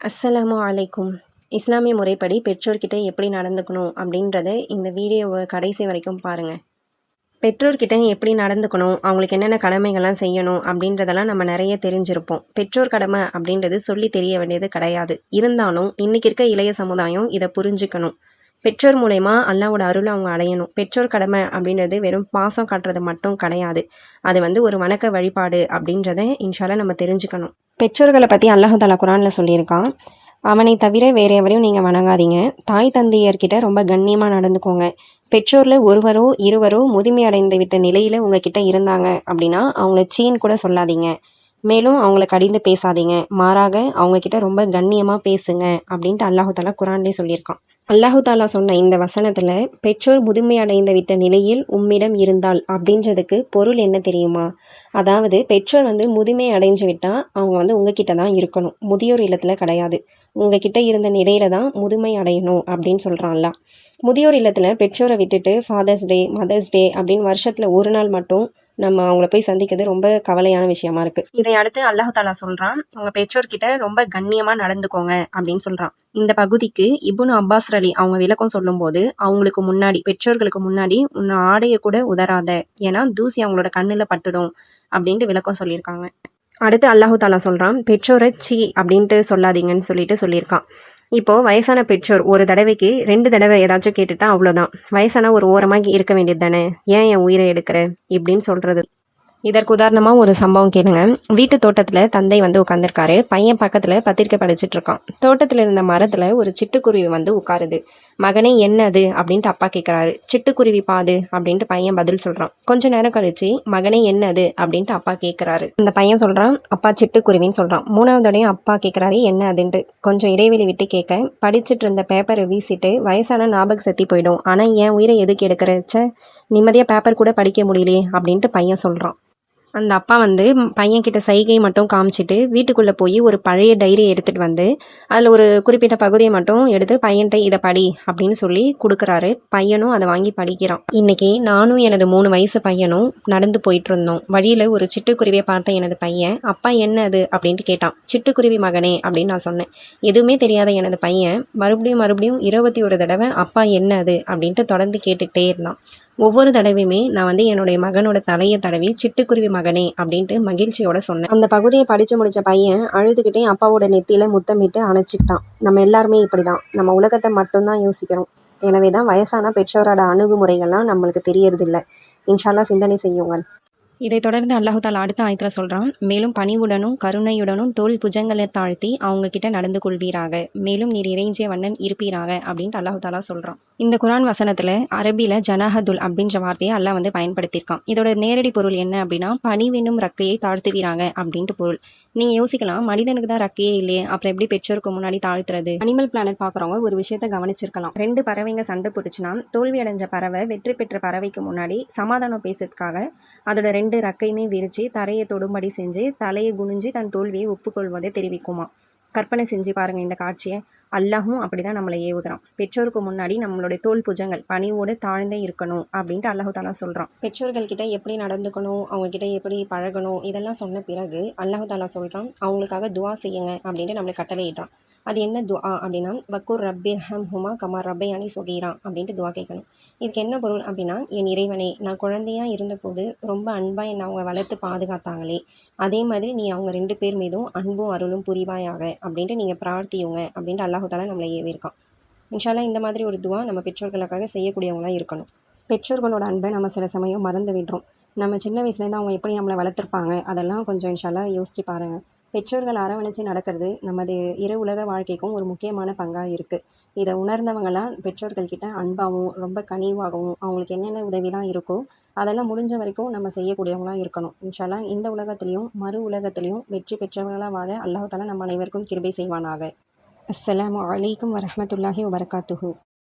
அஸ்ஸலாமு அலைக்கும். இஸ்லாமிய முறைப்படி பெற்றோர்கிட்ட எப்படி நடந்துக்கணும் அப்படின்றத இந்த வீடியோவை கடைசி வரைக்கும் பாருங்கள் பெற்றோர்கிட்ட எப்படி நடந்துக்கணும் அவங்களுக்கு என்னென்ன கடமைகள்லாம் செய்யணும் அப்படின்றதெல்லாம் நம்ம நிறைய தெரிஞ்சிருப்போம். பெற்றோர் கடமை அப்படின்றது சொல்லி தெரிய வேண்டியது கிடையாது. இருந்தாலும் இன்றைக்கி இருக்க இளைய சமுதாயம் இதை புரிஞ்சுக்கணும். பெற்றோர் மூலயமா அல்லாவோட அருளை அவங்க அடையணும். பெற்றோர் கடமை அப்படின்றது வெறும் பாசம் காட்டுறது மட்டும் கிடையாது. அது வந்து ஒரு வணக்க வழிபாடு அப்படின்றத இன்ஷால நம்ம தெரிஞ்சுக்கணும். பெற்றோர்களை பற்றி அல்லாஹாலா குரானில் சொல்லியிருக்கான். அவனை தவிர வேறு எவரையும் நீங்கள் வணங்காதீங்க. தாய் தந்தையர்கிட்ட ரொம்ப கண்ணியமாக நடந்துக்கோங்க. பெற்றோரில் ஒருவரோ இருவரோ முதுமை அடைந்து விட்ட நிலையில் உங்ககிட்ட இருந்தாங்க அப்படின்னா அவங்கள சீன் கூட சொல்லாதீங்க. மேலும் அவங்கள கடிந்து பேசாதீங்க. மாறாக அவங்கக்கிட்ட ரொம்ப கண்ணியமாக பேசுங்க அப்படின்ட்டு அல்லாஹு குரான்லேயே சொல்லியிருக்கான். அல்லாஹு தாலா சொன்ன இந்த வசனத்தில் பெற்றோர் முதுமை அடைந்து விட்ட நிலையில் உம்மிடம் இருந்தால் அப்படின்றதுக்கு பொருள் என்ன தெரியுமா? அதாவது பெற்றோர் வந்து முதுமை அடைஞ்சு விட்டால் அவங்க வந்து உங்ககிட்ட தான் இருக்கணும். முதியோர் இல்லத்தில் கிடையாது. உங்ககிட்ட இருந்த நிலையில தான் முதுமை அடையணும் அப்படின்னு சொல்கிறான்ல முதியோர் இல்லத்தில் பெற்றோரை விட்டுட்டு ஃபாதர்ஸ் டே மதர்ஸ் டே அப்படின்னு வருஷத்தில் ஒரு நாள் மட்டும் நம்ம அவங்கள போய் சந்திக்கிறது ரொம்ப கவலையான விஷயமா இருக்கு. இதை அடுத்து அல்லாஹு தாலா சொல்றான் உங்க பெற்றோர்கிட்ட ரொம்ப கண்ணியமா நடந்துக்கோங்க அப்படின்னு சொல்றான். இந்த பகுதிக்கு இபுன் அப்பாஸ் அலி அவங்க விளக்கம் சொல்லும்போது அவங்களுக்கு முன்னாடி பெற்றோர்களுக்கு முன்னாடி உன்னை ஆடையை கூட உதராத ஏன்னா தூசி அவங்களோட கண்ணுல பட்டுடும் அப்படின்ட்டு விளக்கம் சொல்லியிருக்காங்க. அடுத்து அல்லாஹு தாலா சொல்கிறான் பெற்றோரை சி அப்படின்ட்டு சொல்லாதீங்கன்னு சொல்லிட்டு சொல்லியிருக்கான். இப்போது வயசான பெற்றோர் ஒரு தடவைக்கு ரெண்டு தடவை ஏதாச்சும் கேட்டுட்டா அவ்வளோதான் வயசான ஒரு ஓரமாக இருக்க வேண்டியது தானே ஏன் என் உயிரை எடுக்கிற? இப்படின்னு சொல்கிறது இதற்கு உதாரணமாக ஒரு சம்பவம் கேளுங்க. வீட்டு தோட்டத்தில் தந்தை வந்து உட்காந்துருக்காரு பையன் பக்கத்தில் பத்திரிக்கை படிச்சுட்டு இருக்கான். தோட்டத்தில் இருந்த மரத்தில் ஒரு சிட்டுக்குருவி வந்து உட்காருது. மகனே என்னது அப்படின்ட்டு அப்பா கேட்குறாரு சிட்டுக்குருவி பாது அப்படின்ட்டு பையன் பதில் சொல்கிறான் கொஞ்ச நேரம் கழிச்சு மகனே என்னது அப்படின்ட்டு அப்பா கேட்குறாரு அந்த பையன் சொல்கிறான் அப்பா சிட்டுக்குருவின்னு சொல்கிறான் மூணாவதோடையும் அப்பா கேட்குறாரு என்ன அதுன்ட்டு? கொஞ்சம் இடைவெளி விட்டு கேட்க படிச்சுட்டு இருந்த பேப்பரை வீசிட்டு வயசான ஞாபகம் செத்தி போயிடும். ஆனால் என் உயிரை எதுக்கு எடுக்கிறச்ச நிம்மதியாக பேப்பர் கூட படிக்க முடியலையே அப்படின்ட்டு பையன் சொல்கிறான் அந்த அப்பா வந்து பையன்கிட்ட சைகை மட்டும் காமிச்சிட்டு வீட்டுக்குள்ளே போய் ஒரு பழைய டைரியை எடுத்துகிட்டு வந்து அதில் ஒரு குறிப்பிட்ட பகுதியை மட்டும் எடுத்து பையன்கிட்ட இதை படி அப்படின்னு சொல்லி கொடுக்குறாரு. பையனும் அதை வாங்கி படிக்கிறான். இன்றைக்கி நானும் எனது மூணு வயசு பையனும் நடந்து போயிட்டு இருந்தோம் வழியில் ஒரு சிட்டுக்குருவியை பார்த்த எனது பையன் அப்பா என்ன அது? அப்படின்ட்டு கேட்டான். சிட்டுக்குருவி மகனே அப்படின்னு நான் சொன்னேன். எதுவுமே தெரியாத எனது பையன் மறுபடியும் மறுபடியும் இருபத்தி ஒரு தடவை அப்பா என்ன அது? அப்படின்ட்டு தொடர்ந்து கேட்டுக்கிட்டே இருந்தான். ஒவ்வொரு தடவையுமே நான் வந்து என்னுடைய மகனோட தலையை தடவி சிட்டுக்குருவி மகனே அப்படின்ட்டு மகிழ்ச்சியோட சொன்னேன். அந்த பகுதியை படித்து முடித்த பையன் அழுதுகிட்டே அப்பாவோட நெத்தியில் முத்தமிட்டு அணைச்சிக்கிட்டான். நம்ம எல்லாருமே இப்படி தான் நம்ம உலகத்தை மட்டும்தான் யோசிக்கிறோம். எனவே தான் வயசான பெற்றோரோட அணுகுமுறைகள்லாம் நம்மளுக்கு தெரியறதில்ல. இன்ஷால்லா சிந்தனை செய்யுங்கள். இதை தொடர்ந்து அல்லாஹுதால் அடுத்த ஆயத்தில் சொல்கிறான் மேலும் பணிவுடனும் கருணையுடனும் தோல் புஜங்களை தாழ்த்தி அவங்க கிட்ட நடந்து கொள்வீராக. மேலும் நீர் இறைஞ்சிய வண்ணம் இருப்பீராக அப்படின்ட்டு அல்லாஹுதாலா சொல்கிறான் இந்த குரான் வசனத்தில் அரபியில் ஜனஹதுல் அப்படின்ற வார்த்தையை அல்லாஹ் வந்து பயன்படுத்தியிருக்கான். இதோட நேரடி பொருள் என்ன அப்படின்னா பணிவினும் ரக்கையை தாழ்த்துவீராங்க அப்படின்ட்டு பொருள். நீங்கள் யோசிக்கலாம் மனிதனுக்கு தான் ரக்கையே இல்லையே அப்புறம் எப்படி பெற்றோருக்கு முன்னாடி தாழ்த்துறது? அனிமல் பிளானட் பார்க்குறவங்க ஒரு விஷயத்த கவனிச்சிருக்கலாம். ரெண்டு பறவைங்க சண்டை போட்டுச்சுன்னா தோல்வி அடைஞ்ச பறவை வெற்றி பெற்ற பறவைக்கு முன்னாடி சமாதானம் பேசுறதுக்காக அதோட ரெண்டு ரெண்டு ரக்கையுமே விரித்து தரையை தொடும்படி செஞ்சு தலையை குனிஞ்சு தன் தோல்வியை ஒப்புக்கொள்வதை தெரிவிக்குமா கற்பனை செஞ்சு பாருங்கள் இந்த காட்சியை. அல்லாஹும் அப்படி தான் நம்மளை ஏவுகிறான். பெற்றோருக்கு முன்னாடி நம்மளுடைய தோல் புஜங்கள் பணிவோடு தாழ்ந்தே இருக்கணும் அப்படின்ட்டு அல்லாஹு தாலா சொல்கிறான் பெற்றோர்கள் கிட்ட எப்படி நடந்துக்கணும் அவங்க கிட்ட எப்படி பழகணும் இதெல்லாம் சொன்ன பிறகு அல்லாஹு தாலா சொல்கிறான் அவங்களுக்காக துவா செய்யுங்க அப்படின்ட்டு நம்மளை கட்டளையிடுறான். அது என்ன துவா அப்படின்னா வக்கூர் ரப்பிர் ஹம் ஹுமா கமார் ரப்பையானி சொகீரா அப்படின்ட்டு துவா கேட்கணும். இதுக்கு என்ன பொருள் அப்படின்னா என் இறைவனே நான் குழந்தையாக இருந்தபோது ரொம்ப அன்பாக என்னை அவங்க வளர்த்து பாதுகாத்தாங்களே. அதே மாதிரி நீ அவங்க ரெண்டு பேர் மீதும் அன்பும் அருளும் புரிவாயாக அப்படின்ட்டு நீங்கள் பிரார்த்தியுங்க அப்படின்ட்டு அல்லாஹால நம்மளை ஏவிருக்கான். இன்ஷால்லா இந்த மாதிரி ஒரு துவா நம்ம பெற்றோர்களுக்காக செய்யக்கூடியவங்களாக இருக்கணும். பெற்றோர்களோட அன்பை நம்ம சில சமயம் மறந்து விடுறோம். நம்ம சின்ன வயசுலேருந்து அவங்க எப்படி நம்மளை வளர்த்துருப்பாங்க அதெல்லாம் கொஞ்சம் இன்ஷால்லா யோசிச்சு பாருங்கள் பெற்றோர்கள் அரவணைச்சு நடக்கிறது நமது இரு உலக வாழ்க்கைக்கும் ஒரு முக்கியமான பங்காக இருக்குது இதை உணர்ந்தவங்களாம் பெற்றோர்கள்கிட்ட அன்பாகவும் ரொம்ப கனிவாகவும் அவங்களுக்கு என்னென்ன உதவிலாம் இருக்கோ அதெல்லாம் முடிஞ்ச வரைக்கும் நம்ம செய்யக்கூடியவங்களாக இருக்கணும். இன்ஷால்லாம் இந்த உலகத்துலேயும் மறு உலகத்துலேயும் வெற்றி பெற்றவர்களாக வாழ அல்லாஹால நம்ம அனைவருக்கும் கிருபை செய்வானாக. அஸ்லாம் வலைக்கம் வரமத்துல்லாஹி வபரகாத்துஹூ.